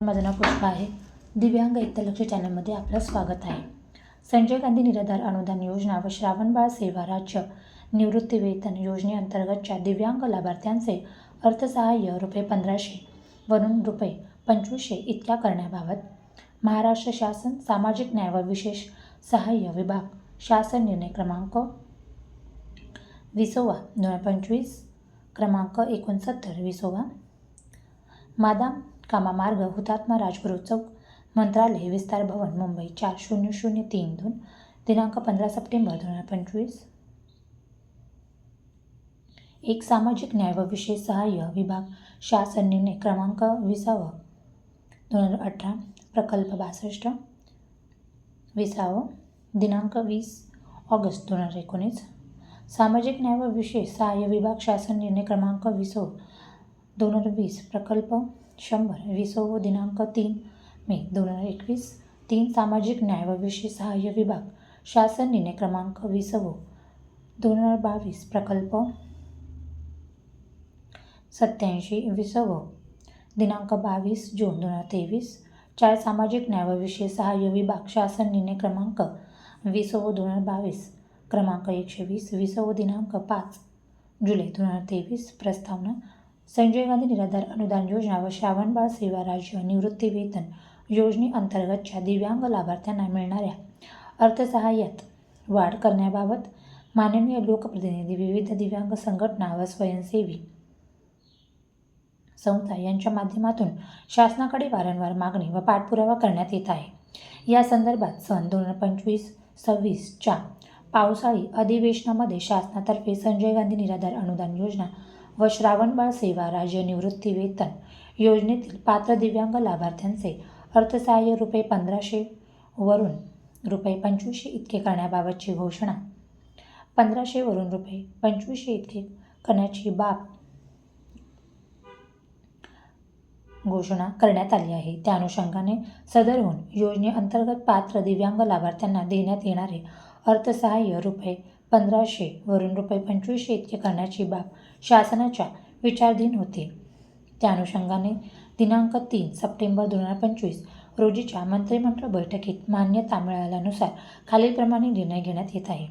माझं नाव पुष्पा आहे. दिव्यांग एकलक्ष चॅनलमध्ये आपलं स्वागत आहे. संजय गांधी निराधार अनुदान योजना व श्रावणबाळ सेवा राज्य निवृत्तीवेतन योजनेअंतर्गतच्या दिव्यांग लाभार्थ्यांचे अर्थसहाय्य रुपये पंधराशे वरून रुपये पंचवीसशे इतक्या करण्याबाबत महाराष्ट्र शासन सामाजिक न्याय व विशेष सहाय्य विभाग शासन निर्णय क्रमांक विसोवा दोन हजार पंचवीस क्रमांक एकोणसत्तर विसोवा. मादाम कामामार्ग हुतात्मा राजगुरू चौक मंत्रालय विस्तार भवन मुंबई चार शून्य शून्य तीन दोन दिनांक पंधरा सप्टेंबर दोन हजार पंचवीस. एक सामाजिक न्याय व विशेष सहाय्य विभाग शासन निर्णय क्रमांक विसावं. दोन हजार अठरा प्रकल्प बासष्ट. विसावं दिनांक वीस ऑगस्ट दोन हजार एकोणीस. सामाजिक न्याय व विशेष सहाय्य विभाग शासन निर्णय क्रमांक विसो. दोन हजार वीस प्रकल्प शंभर विसो दिनांक तीन मे दोन हजार एकवीस तीन सामाजिक न्याय व विशेष सहाय्य विभाग शासन निर्णय क्रमांक विसवो दोन हजार बावीस प्रकल्प सत्याऐंशी विसवो दिनांक बावीस जून दोन हजार तेवीस चार सामाजिक न्याय व विशेष सहाय्य विभाग शासन निर्णय क्रमांक विसवो दोन हजार बावीस क्रमांक एकशे वीस विसव दिनांक पाच जुलै दोन हजार तेवीस प्रस्तावना संजय गांधी निराधार अनुदान योजना व श्रावणबाळ सेवा राज्य निवृत्ती वेतन योजनेअंतर्गतच्या दिव्यांग लाभार्थ्यांना मिळणाऱ्या अर्थसहाय्यात वाढ करण्याबाबत माननीय लोकप्रतिनिधी विविध दिव्यांग संघटना व स्वयंसेवी संस्था यांच्या माध्यमातून शासनाकडे वारंवार मागणी व पाठपुरावा करण्यात येत आहे. या संदर्भात सन दोन हजार पंचवीस सव्वीसच्या पावसाळी अधिवेशनामध्ये शासनातर्फे संजय गांधी निराधार अनुदान योजना व श्रावणबाळ सेवा राज्य निवृत्ती वेतन योजनेतील पात्र दिव्यांग लाभार्थ्यांचे अर्थसहाय्य रुपये पंधराशे वरून रुपये पंचवीसशे इतके करण्याबाबतची घोषणा. पंधराशे वरून रुपये पंचवीसशे इतके करण्याची बाब घोषणा करण्यात आली आहे. त्या अनुषंगाने सदरहून योजनेअंतर्गत पात्र दिव्यांग लाभार्थ्यांना देण्यात येणारे अर्थसहाय्य रुपये पंधराशे वरून रुपये पंचवीसशे इतके करण्याची बाब शासनाच्या विचारधीन होते. त्या अनुषंगाने दिनांक तीन सप्टेंबर दोन हजार पंचवीस रोजीच्या मंत्रिमंडळ बैठकीत मान्यता मिळाल्यानुसार खालीलप्रमाणे निर्णय घेण्यात येत आहे.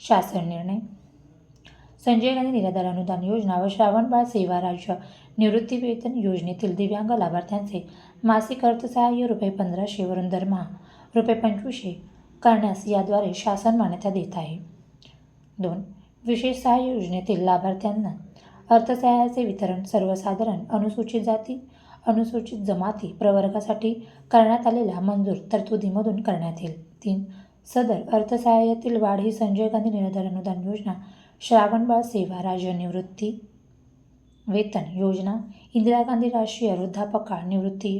शासन निर्णय संजय गांधी निराधार अनुदान योजना व श्रावणबाळ सेवा राज्य निवृत्तीवेतन योजनेतील दिव्यांग लाभार्थ्यांचे मासिक अर्थसहाय्य रुपये पंधराशे वरून दरमहा रुपये पंचवीसशे करण्यास याद्वारे शासन मान्यता देत आहे. दोन विशेष सहाय्य योजनेतील लाभार्थ्यांना अर्थसहाय्याचे वितरण सर्वसाधारण अनुसूचित जाती अनुसूचित जमाती प्रवर्गासाठी करण्यात आलेल्या मंजूर तरतुदीमधून करण्यात येईल. तीन सदर अर्थसहाय्यातील वाढ ही संजय गांधी निराधार अनुदान योजना श्रावणबाळ सेवा राज्य निवृत्ती वेतन योजना इंदिरा गांधी राष्ट्रीय वृद्धापकाळ निवृत्ती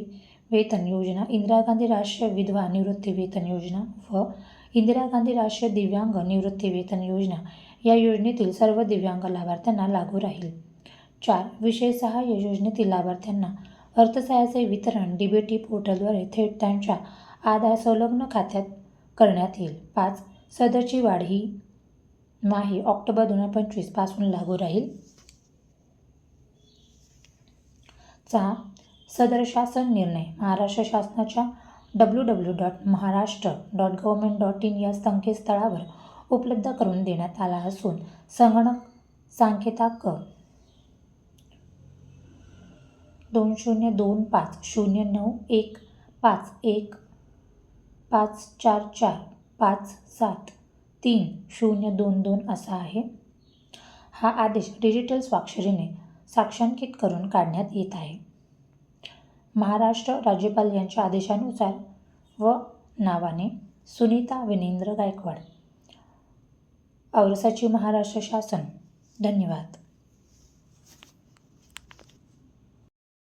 वेतन योजना इंदिरा गांधी राष्ट्रीय विधवा निवृत्ती वेतन योजना व इंदिरा गांधी राष्ट्रीय दिव्यांग निवृत्ती वेतन योजना या योजनेतील सर्व दिव्यांग लाभार्थ्यांना लागू राहील. चार विशेष सहाय्य योजनेतील लाभार्थ्यांना अर्थसहाय्याचे वितरण डी बी टी पोर्टलद्वारे थेट त्यांच्या आधार संलग्न खात्यात करण्यात येईल. पाच सदरची वाढ ही माही ऑक्टोबर दोन हजार पंचवीसपासून लागू राहील. सहा सदर शासन निर्णय महाराष्ट्र शासनाच्या W W dot Maharashtra dot government dot in या संकेतस्थळावर उपलब्ध करून देण्यात आला असून संगणक सांकेताक दोन शून्य दोन पाच शून्य नऊ एक पाच एक पाच चार चार पाच सात तीन शून्य दोन दोन असा आहे. हा आदेश डिजिटल स्वाक्षरीने साक्षांकित करून काढण्यात येत आहे. महाराष्ट्र राज्यपाल यांच्या आदेशानुसार व नावाने सुनीता विनेंद्र गायकवाड. औरसाची महाराष्ट्र शासन. धन्यवाद.